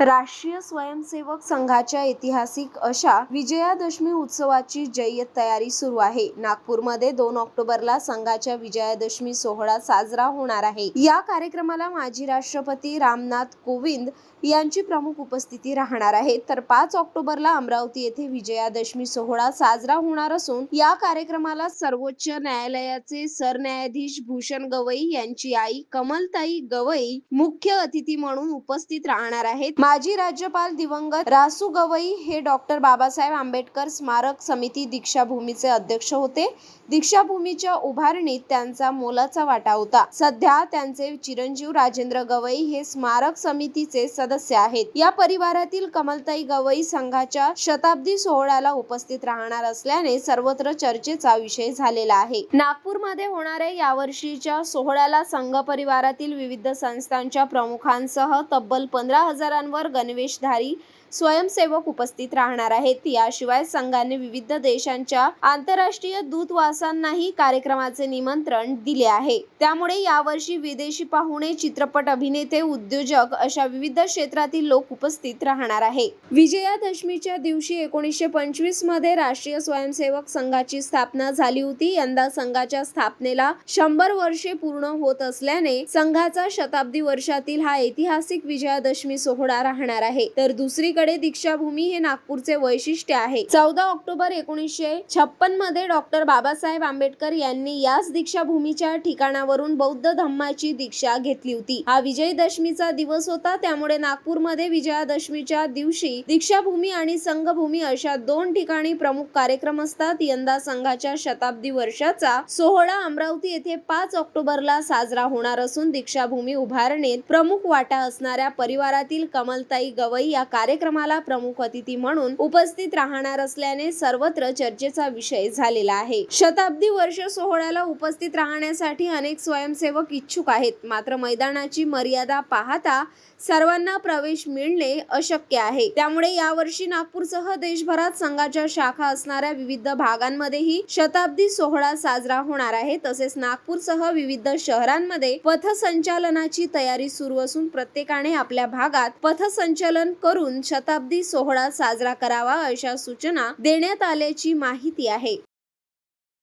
राष्ट्रीय स्वयंसेवक संघाच्या ऐतिहासिक अशा विजयादशमी उत्सवाची जय्यत तयारी सुरू आहे. नागपूरमध्ये दोन ऑक्टोबरला संघाच्या विजयादशमी सोहळा साजरा होणार आहे. या कार्यक्रमाला माजी राष्ट्रपती रामनाथ कोविंद यांची प्रमुख उपस्थिती राहणार आहे. तर पाच ऑक्टोबरला अमरावती येथे विजयादशमी सोहळा साजरा होणार असून या कार्यक्रमाला सर्वोच्च न्यायालयाचे सरन्यायाधीश भूषण गवई यांची आई कमलताई गवई मुख्य अतिथी म्हणून उपस्थित राहणार आहेत. माजी राज्यपाल दिवंगत रासू गवई हे डॉक्टर बाबासाहेब आंबेडकर स्मारक समिती दीक्षाभूमीचे अध्यक्ष होते. दीक्षाभूमीच्या उभारणीत त्यांचा मोलाचा वाटा होता. सध्या त्यांचे चिरंजीव राजेंद्र गवई हे स्मारक समितीचे सदस्य आहेत. या परिवारातील कमलताई गवई संघाच्या शताब्दी सोहळ्याला उपस्थित राहणार असल्याने सर्वत्र चर्चेचा विषय झालेला आहे. नागपूरमध्ये होणाऱ्या यावर्षीच्या सोहळ्याला संघ परिवारातील विविध संस्थांच्या प्रमुखांसह तब्बल पंधरा हजारांवर गणवेशधारी स्वयंसेवक उपस्थित राहणार आहेत. याशिवाय संघाने विविध देशांच्या आंतरराष्ट्रीय दूतवासांनाही कार्यक्रमाचे निमंत्रण दिले आहे. त्यामुळे यावर्षी विदेशी पाहुणे चित्रपट अभिनेते उद्योजक अशा विविध क्षेत्रातील लोक उपस्थित राहणार आहे. विजयादशमीच्या दिवशी एकोणीसशे पंचवीसमध्ये राष्ट्रीय स्वयंसेवक संघाची स्थापना झाली होती. यंदा संघाच्या स्थापनेला शंभर वर्षे पूर्ण होत असल्याने संघाचा शताब्दी वर्षातील हा ऐतिहासिक विजयादशमी सोहळा राहणार आहे. तर दुसरीकडे दीक्षाभूमी हे नागपूरचे वैशिष्ट्य आहे. चौदा ऑक्टोबर एकोणीसशे छप्पनमध्ये डॉक्टर बाबासाहेब आंबेडकर यांनी याच दीक्षाभूमीच्या ठिकाणावरून बौद्ध धम्माची दीक्षा घेतली होती. हा विजयदशमीचा दिवस होता. त्यामुळे नागपूरमध्ये विजयादशमीच्या दिवशी दीक्षाभूमी आणि संघभूमी अशा दोन ठिकाणी प्रमुख कार्यक्रम असतात. यंदा संघाच्या शताब्दी वर्षाचा सोहळा अमरावती येथे पाच ऑक्टोबरला साजरा होणार असून दीक्षाभूमी उभारणीत प्रमुख वाटा असणाऱ्या परिवारातील कमलताई गवई या कार्यक्रमाला प्रमुख अतिथी म्हणून उपस्थित राहणार असल्याने सर्वत्र चर्चेचा विषय झालेला आहे. शताब्दी वर्ष सोहळ्याला उपस्थित राहण्यासाठी अनेक स्वयंसेवक इच्छुक आहेत. मात्र मैदानाची मर्यादा पाहता सर्वांना प्रवेश मिळणे अशक्य आहे. त्यामुळे यावर्षी नागपूरसह देशभरात संघाच्या शाखा असणाऱ्या विविध भागांमध्येही शताब्दी सोहळा साजरा होणार आहे. तसेच नागपूरसह विविध शहरांमध्ये पथसंचालनाची तयारी सुरू असून प्रत्येकाने आपल्या भागात पथ पथसंचलन करून शताब्दी सोहळा साजरा करावा अशा सूचना देण्यात आल्याची माहिती आहे.